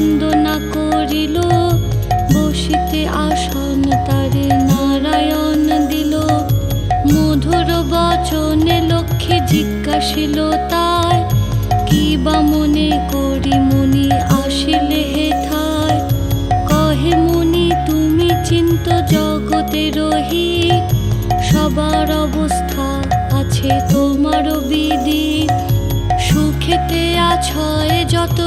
বন্দনা করিল, বসিতে আসন তারে নারায়ণ দিল। মধুর বচনে লক্ষ্মী জিজ্ঞাসিল, তাই কি বা মনে করি মুনি আসিলে হেথায়? কহে মুনি, তুমি চিন্ত জগতে রহি, সবার অবস্থা আছে তোমার বিধি সুখেতে আছয় যত